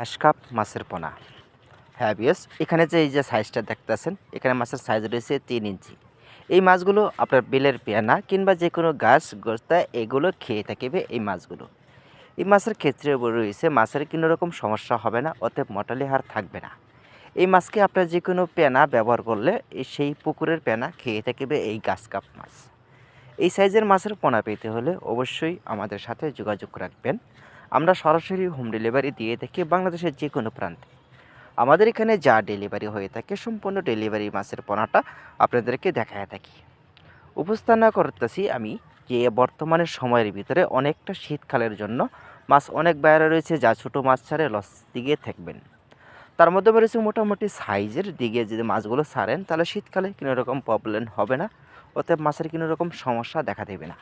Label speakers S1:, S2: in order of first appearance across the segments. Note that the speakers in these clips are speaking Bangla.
S1: ঘাসকাপ মাছের পোনা। হ্যাঁ বিয়স এখানে যে এই যে সাইজটা দেখতেছেন, এখানে মাছের সাইজ রয়েছে তিন ইঞ্চি। এই মাছগুলো আপনার বেলের পেয়ানা কিংবা যে কোনো গাছ গোস্তা এগুলো খেয়ে থাকিবে এই মাছগুলো। এই মাছের ক্ষেত্রে রয়েছে, মাছের কোনো রকম সমস্যা হবে না, অতএব মটালি হার থাকবে না। এই মাছকে আপনার যে কোনো পেনা ব্যবহার করলে সেই পুকুরের পেনা খেয়ে থাকিবে এই গাছ কাপ মাছ। এই সাইজের মাছের পোনা পেতে হলে অবশ্যই আমাদের সাথে যোগাযোগ রাখবেন। আমরা সরাসরি হোম ডেলিভারি দিয়ে থাকি বাংলাদেশের যে কোনো প্রান্তে। আমাদের এখানে যা ডেলিভারি হয়ে থাকে সম্পূর্ণ ডেলিভারি মাছের পোনাটা আপনাদেরকে দেখায় থাকি। উপস্থাপনা করতেছি আমি যে বর্তমানে সময়ের ভিতরে অনেকটা শীতকালের জন্য মাছ অনেক বাইরে রয়েছে যা ছোটো মাছ ছাড়ে লস দিকে থাকবেন। তার মধ্যে রয়েছে মোটামুটি সাইজের দিকে যদি মাছগুলো ছাড়েন তাহলে শীতকালে কোনো রকম প্রবলেম হবে না, অতএব মাছের কোনো রকম সমস্যা দেখা দেবে না।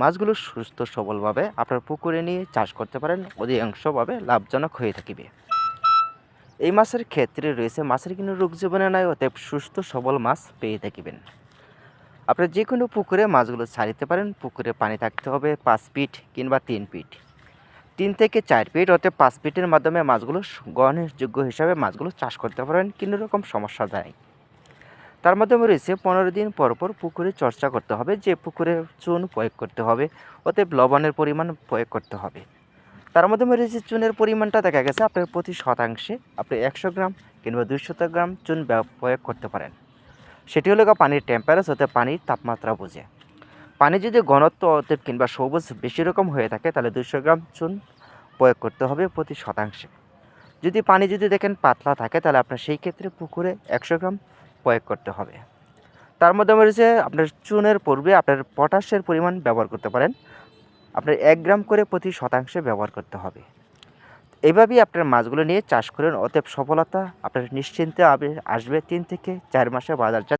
S1: মাছগুলো সুস্থ সবলভাবে আপনার পুকুরে নিয়ে চাষ করতে পারেন, অধিকাংশভাবে লাভজনক হয়ে থাকিবে। এই মাছের ক্ষেত্রে রয়েছে মাছের কোনো রোগ জীবনে নাই, অতএব সুস্থ সবল মাছ পেয়ে থাকিবেন। আপনি যে কোনো পুকুরে মাছগুলো ছাড়িতে পারেন, পুকুরে পানি থাকতে হবে পাঁচ ফিট কিংবা তিন ফিট। তিন থেকে চার ফিট, অতএব পাঁচ ফিটের মাধ্যমে মাছগুলো গ্রহণযোগ্য হিসাবে মাছগুলো চাষ করতে পারেন, কোনো রকম সমস্যা দেয় তার মাধ্যমে রয়েছে পনেরো দিন পর পর পুকুরে চর্চা করতে হবে, যে পুকুরে চুন প্রয়োগ করতে হবে, অতএব লবণের পরিমাণ প্রয়োগ করতে হবে। তার মাধ্যমে রয়েছে চুনের পরিমাণটা দেখা গেছে আপনার প্রতি শতাংশে, আপনি একশো গ্রাম কিংবা দুইশত গ্রাম চুন প্রয়োগ করতে পারেন। সেটি হলো পানির টেম্পারেচার অর্থাৎ পানির তাপমাত্রা বোঝে। পানি যদি ঘনত্ব অতএব কিংবা সবুজ বেশি রকম হয়ে থাকে, তাহলে দুশো গ্রাম চুন প্রয়োগ করতে হবে প্রতি শতাংশে। যদি পানি যদি দেখেন পাতলা থাকে, তাহলে আপনার সেই ক্ষেত্রে পুকুরে একশো গ্রাম প্রয়োগ করতে হবে। তার মধ্যে রয়েছে আপনার চুনের পূর্বে আপনার পটাশের পরিমাণ ব্যবহার করতে পারেন। আপনার এক গ্রাম করে প্রতি শতাংশে ব্যবহার করতে হবে। এভাবেই আপনার মাছগুলো নিয়ে চাষ করেন। অতএব সফলতা আপনার নিশ্চিন্তে আসবে তিন থেকে চার মাসে বাজারজাত